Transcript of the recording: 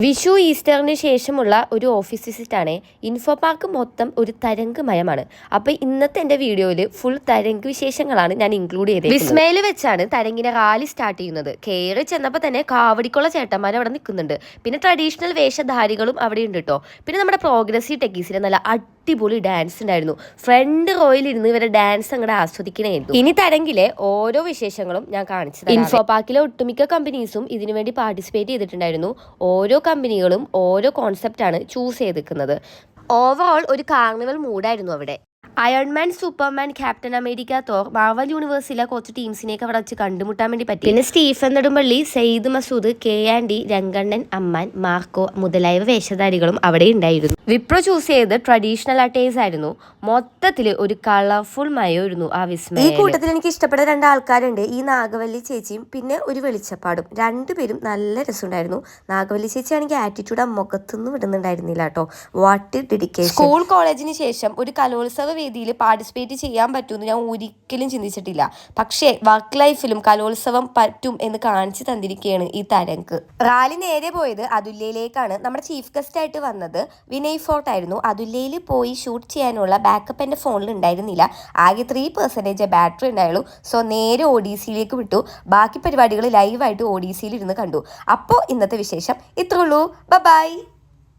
വിഷു ഈസ്റ്ററിന് ശേഷമുള്ള ഒരു office വിസിറ്റാണ് info park മൊത്തം ഒരു തരംഗമയമാണ് അപ്പോൾ ഇന്നത്തെ എന്റെ വീഡിയോയിൽ ഫുൾ തരംഗ് വിശേഷങ്ങളാണ് ഞാൻ ഇൻക്ലൂഡ് ചെയ്തത് വിസ്മയിൽ വെച്ചാണ് തരംഗിനെ റാലി സ്റ്റാർട്ട് ചെയ്യുന്നത്. കയറി ചെന്നപ്പോൾ തന്നെ കാവടിക്കുള്ള ചേട്ടന്മാർ അവിടെ നിൽക്കുന്നുണ്ട് പിന്നെ ട്രഡീഷണൽ വേഷധാരികളും അവിടെ ഉണ്ട് കേട്ടോ പിന്നെ നമ്മുടെ പ്രോഗ്രസീവ് ടെക്കീസിലെ നല്ല അടിപൊളി ഡാൻസ് ഉണ്ടായിരുന്നു ഫ്രണ്ട് റോയിൽ ഇരുന്ന് ഇവരെ ഡാൻസ് അങ്ങോട്ട് ആസ്വദിക്കണായിരുന്നു ഇനി തരങ്കിലെ ഓരോ വിശേഷങ്ങളും ഞാൻ കാണിച്ചത് ഇൻഫോ പാർക്കിലെ ഒട്ടുമിക്ക കമ്പനീസും ഇതിനുവേണ്ടി പാർട്ടിസിപ്പേറ്റ് ചെയ്തിട്ടുണ്ടായിരുന്നു. ഓരോ കമ്പനികളും ഓരോ കോൺസെപ്റ്റ് ആണ് ചൂസ് ചെയ്തിരിക്കുന്നത്. ഓവറോൾ ഒരു കാർണിവൽ മൂഡായിരുന്നു അവിടെ. Iron Man Superman Captain America Thor Marvel യൂണിവേഴ്സിലെ കുറച്ച് ടീംസിനെയൊക്കെ അവിടെ വെച്ച് കണ്ടുമുട്ടാൻ വേണ്ടി പറ്റി. പിന്നെ സ്റ്റീഫൻ നെടുമ്പള്ളി സെയ്ദ് മസൂദ് കെ ആൻഡി രംഗണ്ണൻ അമ്മാൻ മാർക്കോ മുതലായ വേഷധാരികളും അവിടെ ഉണ്ടായിരുന്നു. വിപ്രോ ചൂസ് ചെയ്ത് ട്രഡീഷണൽ അട്ടേഴ്സ് ആയിരുന്നു. മൊത്തത്തിൽ ഒരു കളർഫുൾ മയമായിരുന്നു ആ വിസ്മയം. ഈ കൂട്ടത്തിൽ എനിക്ക് ഇഷ്ടപ്പെട്ട രണ്ട് ആൾക്കാരുണ്ട്. ഈ നാഗവല്ലി ചേച്ചിയും പിന്നെ ഒരു വെളിച്ചപ്പാടും. രണ്ടുപേരും നല്ല രസമുണ്ടായിരുന്നു. നാഗവല്ലി ചേച്ചി ആണെങ്കിൽ ആറ്റിറ്റ്യൂഡ് ആ മുഖത്തുനിന്ന് വിടുന്നുണ്ടായിരുന്നില്ല കേട്ടോ. വാട്ട് ഡെഡിക്കേഷൻ സ്കൂൾ കോളേജിന് ശേഷം ഒരു കലോത്സവ വേദിയിൽ പാർട്ടിസിപ്പേറ്റ് ചെയ്യാൻ പറ്റുമെന്ന് ഞാൻ ഒരിക്കലും ചിന്തിച്ചിട്ടില്ല. പക്ഷേ വർക്ക് ലൈഫിലും കലോത്സവം പറ്റും എന്ന് കാണിച്ചു തന്നിരിക്കുകയാണ് ഈ തരംഗ്. റാലി നേരെ പോയത് അതുല്യയിലേക്കാണ്. നമ്മുടെ ചീഫ് ഗസ്റ്റ് ആയിട്ട് വന്നത് വിനയ് ഫോർട്ട് ആയിരുന്നു. അതുല്യയിൽ പോയി ഷൂട്ട് ചെയ്യാനുള്ള ബാക്കപ്പ് എന്റെ ഫോണിൽ ഉണ്ടായിരുന്നില്ല. ആകെ ത്രീ പെർസെന്റേജ് ബാറ്ററി ഉണ്ടായുള്ളൂ. സോ നേരെ ഒ ഡി സിയിലേക്ക് വിട്ടു. ബാക്കി പരിപാടികൾ ലൈവായിട്ട് ഒ ഡി സിയിൽ ഇരുന്ന് കണ്ടു. അപ്പോൾ ഇന്നത്തെ വിശേഷം ഇത്രയുള്ളൂ ബൈ